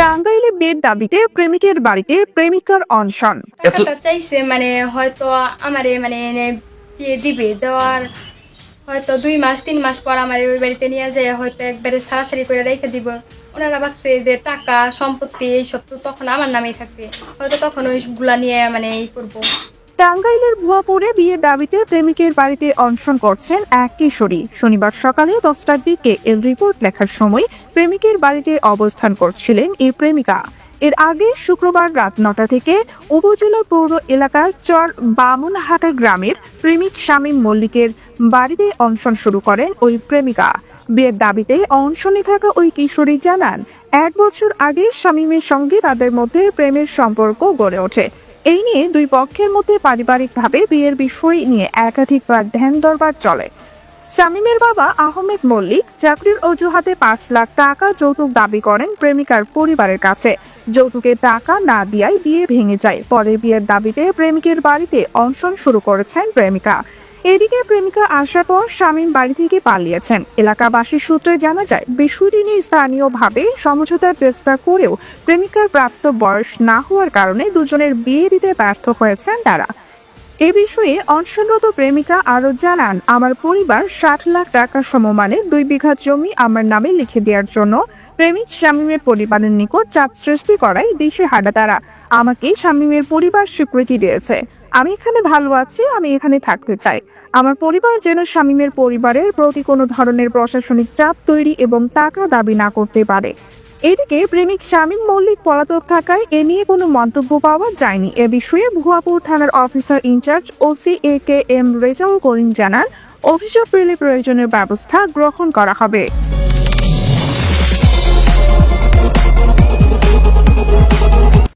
টাঙ্গাইলে বিয়ের দাবিতে প্রেমিকের বাড়িতে প্রেমিকার অনশন। টাকাটা চাইছে মানে হয়তো আমারে মানে এনে বিয়ে দিবে, দেওয়ার হয়তো দুই মাস, তিন মাস পর আমার ওই বাড়িতে নিয়ে যায়, হয়তো একবারে সারাসারি করে রেখে দিব। ওনারা ভাবছে যে টাকা, সম্পত্তি, এইসব তো তখন আমার নামেই থাকবে। হয়তো তখন ওইগুলা নিয়ে মানে ই করব। টাঙ্গাইলের ভুয়াপুরে বিয়ের দাবিতে প্রেমিকের বাড়িতে অনশন করছেন এক কিশোরী। শনিবার সকালে দশটার দিকে এর রিপোর্ট লেখার সময় প্রেমিকের বাড়িতে অবস্থান করছিলেন এই প্রেমিকা। এর আগে শুক্রবার রাত নটা থেকে উপজেলা পৌর এলাকার চর বামুনহাটা গ্রামের প্রেমিক শামীম মল্লিকের বাড়িতে অনশন শুরু করেন ওই প্রেমিকা। বিয়ের দাবিতে অনশনে থাকা ওই কিশোরী জানান, এক বছর আগে শামীমের সঙ্গে তাদের মধ্যে প্রেমের সম্পর্ক গড়ে ওঠে। এই নিয়ে দুই পক্ষের মধ্যে পারিবারিকভাবে বিয়ের বিষয় নিয়ে একাধিকবার ধ্যান দরবার চলে। শামীমের বাবা আহমেদ মল্লিক চাকরির অজুহাতে পাঁচ লাখ টাকা যৌতুক দাবি করেন প্রেমিকার পরিবারের কাছে। যৌতুকে টাকা না দিয়াই বিয়ে ভেঙে যায়। পরে বিয়ের দাবিতে প্রেমিকের বাড়িতে অনশন শুরু করেছেন প্রেমিকা। এদিকে প্রেমিকা আসার পর স্বামীর বাড়ি থেকে পালিয়েছেন। এলাকাবাসীর সূত্রে জানা যায় বিষয়টি নিয়ে স্থানীয়ভাবে সমঝোতার চেষ্টা করেও প্রেমিকার প্রাপ্ত বয়স না হওয়ার কারণে দুজনের বিয়ে দিতে ব্যর্থ হয়েছেন তারা। এ বিষয়ে অনশনরত প্রেমিকা আরও জানান, আমার পরিবার ষাট লাখ টাকা সমমানের দুই বিঘা জমি আমার নামে লিখে দেওয়ার জন্য প্রেমিক শামীমের পরিবারের নিকট চাপ সৃষ্টি করাই দেশে হাঁটা তারা। আমাকে শামীমের পরিবার স্বীকৃতি দিয়েছে। আমি এখানে ভালো আছি, আমি এখানে থাকতে চাই। আমার পরিবার যেন শামীমের পরিবারের প্রতি কোনো ধরনের প্রশাসনিক চাপ তৈরি এবং টাকা দাবি না করতে পারে। এদিকে প্রেমিক শামীম মল্লিক পলাতক থাকায় এ নিয়ে কোনো মন্তব্য পাওয়া যায়নি। এ বিষয়ে ভুয়াপুর থানার officer in-charge OC A K M Rezaul Karim জানান, অভিযোগ পেলে প্রয়োজনের ব্যবস্থা গ্রহণ করা হবে।